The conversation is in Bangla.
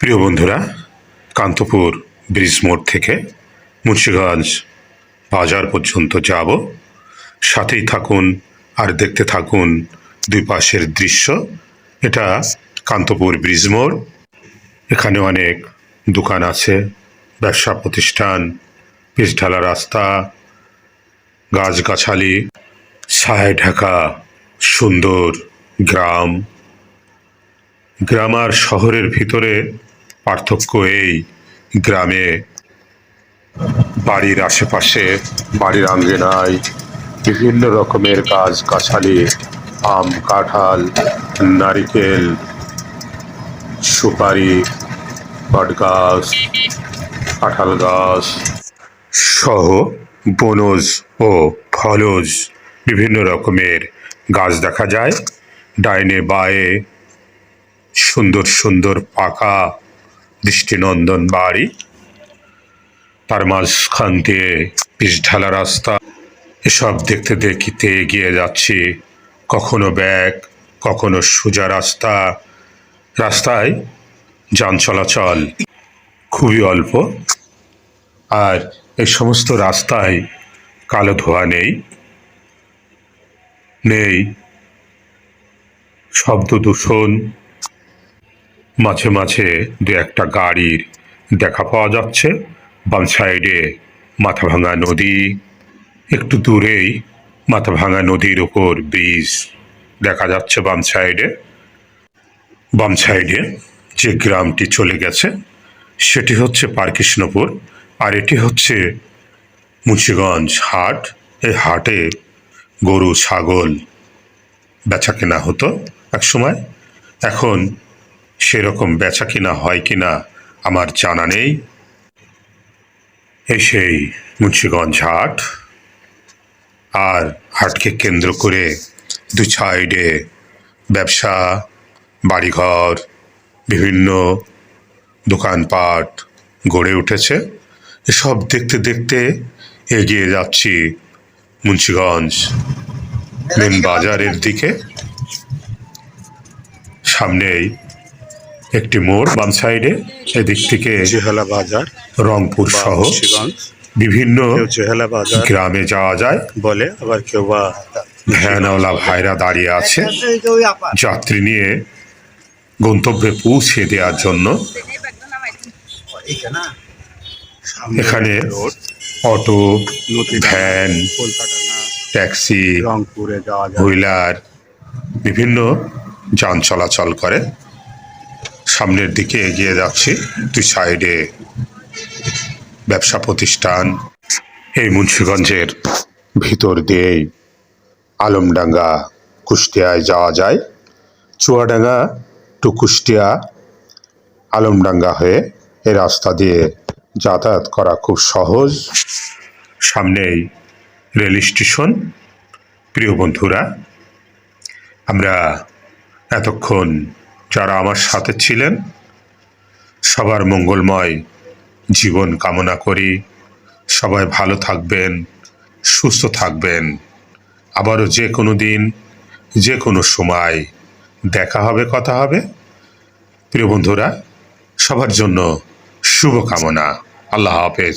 প্রিয় বন্ধুরা, কান্তপুর ব্রিজ মোড় থেকে মুন্সিগঞ্জ বাজার পর্যন্ত যাব। সাথেই থাকুন আর দেখতে থাকুন দুই পাশের দৃশ্য। এটা কান্তপুর ব্রিজ মোড়। এখানে অনেক দোকান আছে, ব্যবসা প্রতিষ্ঠান, পিচ ঢালা রাস্তা, গাছগাছালি, ছায় ঢাকা, সুন্দর গ্রাম। গ্রাম আর শহরের ভিতরে পার্থক্য এই। গ্রামে বাড়ির আশেপাশে বাড়ির আঙ্গিনায় বিভিন্ন রকমের গাছ, গাছালি, আম, কাঁঠাল, নারিকেল, সুপারি বট গাছ কাঁঠাল গাছ সহ বনজ ও ফলজ বিভিন্ন রকমের গাছ দেখা যায়। ডাইনে বায়ে সুন্দর সুন্দর পাকা দৃষ্টিনন্দন বাড়ি, তার মাঝখান দিয়ে পিচ ঢালা রাস্তা। এসব দেখতে দেখিতে এগিয়ে যাচ্ছি। কখনো ব্যাগ, কখনো সোজা রাস্তা। রাস্তায় যান চলাচল খুবই অল্প। আর এই সমস্ত রাস্তায় কালো ধোয়া নেই। নেই। শব্দ দূষণ। মাঝে মাঝে দু একটা গাড়ির দেখা পাওয়া যাচ্ছে। বাম সাইডে মাথাভাঙা নদী। একটু দূরেই মাথাভাঙা নদীর ওপর ব্রিজ দেখা যাচ্ছে বাম সাইডে। বাম সাইডে যে গ্রামটি চলে গেছে, সেটি হচ্ছে পারকৃষ্ণপুর আর এটি হচ্ছে মুন্সিগঞ্জ হাট। এই হাটে গরু, ছাগল বেচা কেনা হতো একসময়। এখন সেরকম বেচা কিনা হয় কিনা আমার জানা নেই। এই সেই মুন্সিগঞ্জ হাট আর হাটকে কেন্দ্র করে দু সাইডে ব্যবসা, বাড়িঘর, বিভিন্ন দোকানপাট গড়ে উঠেছে। এসব দেখতে দেখতে এগিয়ে যাচ্ছি মুন্সিগঞ্জ মেন বাজারের দিকে। সামনেই একটি মোড় বাম সাইডে এদিক থেকে জেহেলা বাজার রংপুর সহ বিভিন্ন জেহেলা বাজার গ্রামে যাওয়া যায়। বলে আবার কেউ বা ভ্যানওয়ালা ভাইরা দাঁড়িয়ে আছে। যাত্রী নিয়ে গন্তব্যে পৌঁছে দেওয়ার জন্য। এখানে অটো ভ্যান ট্যাক্সি রংপুরে যাওয়া হুইলার বিভিন্ন যান চলাচল করে। সামনের দিকে এগিয়ে যাচ্ছি। দুই সাইডে ব্যবসা প্রতিষ্ঠান। এই মুন্সিগঞ্জের ভিতর দিয়েই আলমডাঙ্গা কুষ্টিয়ায় যাওয়া যায়। চুয়াডাঙ্গা টু কুষ্টিয়া আলমডাঙ্গা হয়ে এ রাস্তা দিয়ে যাতায়াত করা খুব সহজ। সামনেই রেল স্টেশন। প্রিয় বন্ধুরা, আমরা এতক্ষণ যারা আমার সাথে ছিলেন, সবার মঙ্গলময় জীবন কামনা করি। সবাই ভালো থাকবেন, সুস্থ থাকবেন। আবারও যে কোনো দিন, যে কোনো সময় দেখা হবে, কথা হবে। প্রিয় বন্ধুরা, সবার জন্য শুভকামনা। আল্লাহ হাফেজ।